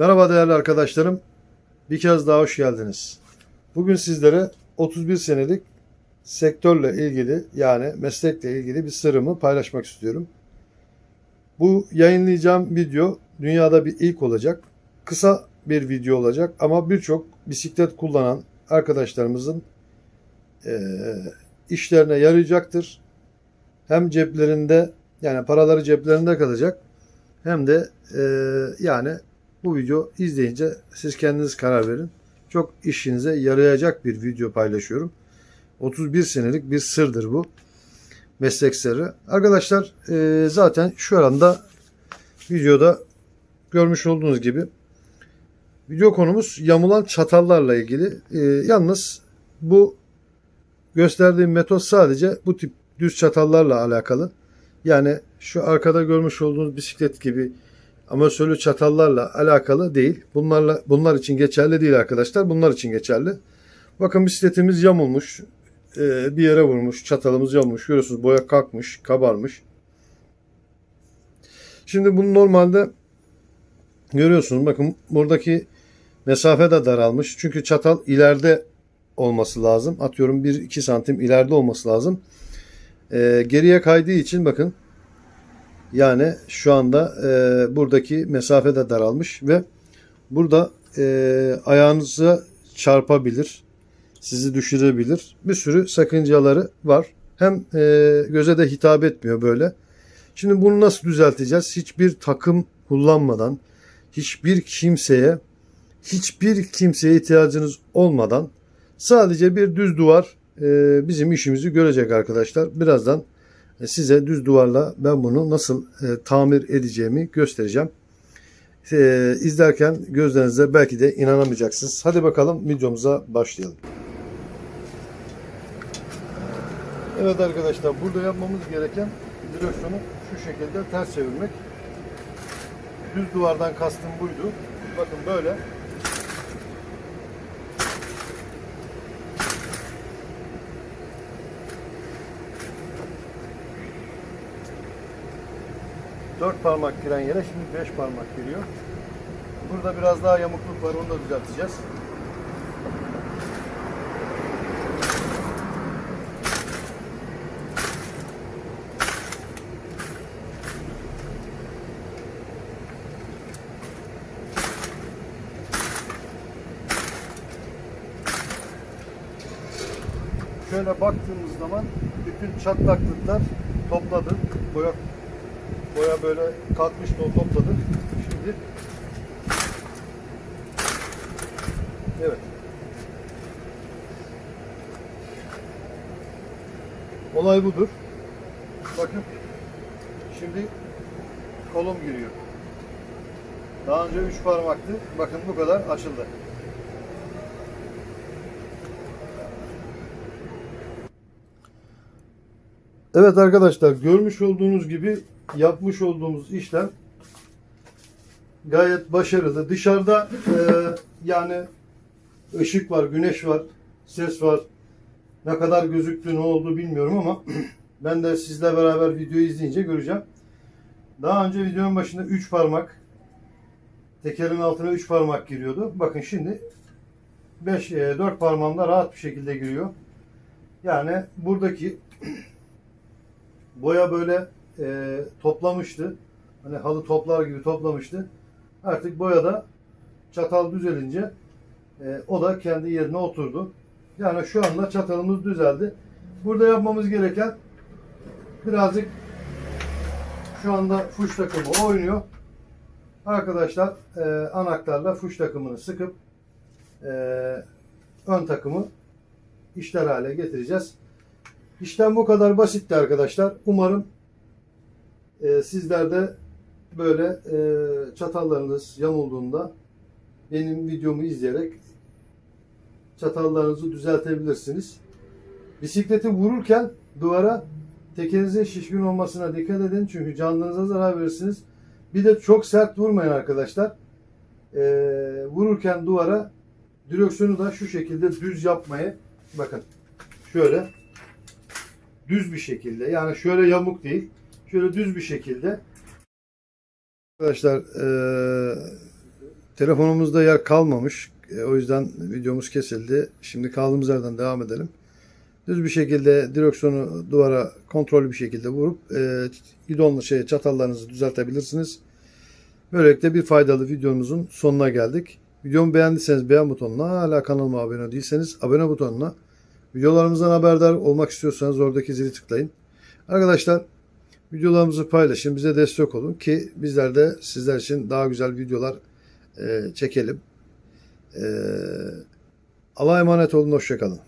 Merhaba değerli arkadaşlarım. Bir kez daha hoş geldiniz. Bugün sizlere 31 senelik sektörle ilgili yani meslekle ilgili bir sırrımı paylaşmak istiyorum. Bu yayınlayacağım video dünyada bir ilk olacak. Kısa bir video olacak ama birçok bisiklet kullanan arkadaşlarımızın eee, işlerine yarayacaktır. Hem ceplerinde yani paraları ceplerinde kalacak hem de eee, yani bu video izleyince siz kendiniz karar verin. Çok işinize yarayacak bir video paylaşıyorum. 31 senelik bir sırdır bu. Meslek sırrı. Arkadaşlar eee, zaten şu anda videoda görmüş olduğunuz gibi video konumuz yamulan çatallarla ilgili. Eee, yalnız bu gösterdiğim metot sadece bu tip düz çatallarla alakalı. Yani şu arkada görmüş olduğunuz bisiklet gibi amatörlü çatallarla alakalı değil. Bunlarla bunlar için geçerli değil arkadaşlar. Bunlar için geçerli. Bakın bisikletimiz yamulmuş. Ee, bir yere vurmuş. Çatalımız yamulmuş. Görüyorsunuz boya kalkmış, kabarmış. Şimdi bunu normalde görüyorsunuz. Bakın buradaki mesafe de daralmış. Çünkü çatal ileride olması lazım. Atıyorum 1-2 santim ileride olması lazım. Ee, geriye kaydığı için bakın yani şu anda e, buradaki mesafe de daralmış ve burada e, ayağınıza çarpabilir, sizi düşürebilir. Bir sürü sakıncaları var. Hem e, göze de hitap etmiyor böyle. Şimdi bunu nasıl düzelteceğiz? Hiçbir takım kullanmadan, hiçbir kimseye, hiçbir kimseye ihtiyacınız olmadan sadece bir düz duvar e, bizim işimizi görecek arkadaşlar. Birazdan size düz duvarla ben bunu nasıl e, tamir edeceğimi göstereceğim. E, izlerken gözlerinize belki de inanamayacaksınız. Hadi bakalım videomuza başlayalım. Evet arkadaşlar burada yapmamız gereken direksiyonu şu şekilde ters çevirmek. Düz duvardan kastım buydu. Bakın böyle. Dört parmak giren yere şimdi beş parmak giriyor. Burada biraz daha yamukluk var onu da düzelteceğiz. Şöyle baktığımız zaman bütün çatlaklıklar topladı. Boya boya böyle kalkmıştı o topladı. Şimdi Evet. Olay budur. Bakın. Şimdi kolum giriyor. Daha önce üç parmaktı. Bakın bu kadar açıldı. Evet arkadaşlar görmüş olduğunuz gibi yapmış olduğumuz işlem gayet başarılı. Dışarıda e, yani ışık var, güneş var, ses var. Ne kadar gözüktü, ne oldu bilmiyorum ama ben de sizle beraber videoyu izleyince göreceğim. Daha önce videonun başında 3 parmak tekerin altına 3 parmak giriyordu. Bakın şimdi 5 4 parmağımda rahat bir şekilde giriyor. Yani buradaki boya böyle e, toplamıştı. Hani halı toplar gibi toplamıştı. Artık boyada çatal düzelince e, o da kendi yerine oturdu. Yani şu anda çatalımız düzeldi. Burada yapmamız gereken birazcık şu anda fuş takımı oynuyor. Arkadaşlar e, anahtarla fuş takımını sıkıp e, ön takımı işler hale getireceğiz. İşlem bu kadar basitti arkadaşlar. Umarım e, sizler de böyle e, çatallarınız yamulduğunda benim videomu izleyerek çatallarınızı düzeltebilirsiniz. Bisikleti vururken duvara tekerinizin şişkin olmasına dikkat edin. Çünkü canlarınıza zarar verirsiniz. Bir de çok sert vurmayın arkadaşlar. E, vururken duvara direksiyonu da şu şekilde düz yapmayı bakın şöyle düz bir şekilde yani şöyle yamuk değil şöyle düz bir şekilde arkadaşlar e, Telefonumuzda yer kalmamış. E, o yüzden videomuz kesildi. Şimdi kaldığımız yerden devam edelim. Düz bir şekilde direksiyonu duvara kontrollü bir şekilde vurup e, gidonla şey çatallarınızı düzeltebilirsiniz. Böylelikle bir faydalı videomuzun sonuna geldik. Videomu beğendiyseniz beğen butonuna, hala kanalıma abone değilseniz abone butonuna, videolarımızdan haberdar olmak istiyorsanız oradaki zili tıklayın. Arkadaşlar videolarımızı paylaşın, bize destek olun ki bizler de sizler için daha güzel videolar e, çekelim. E, Allah'a emanet olun, hoşçakalın.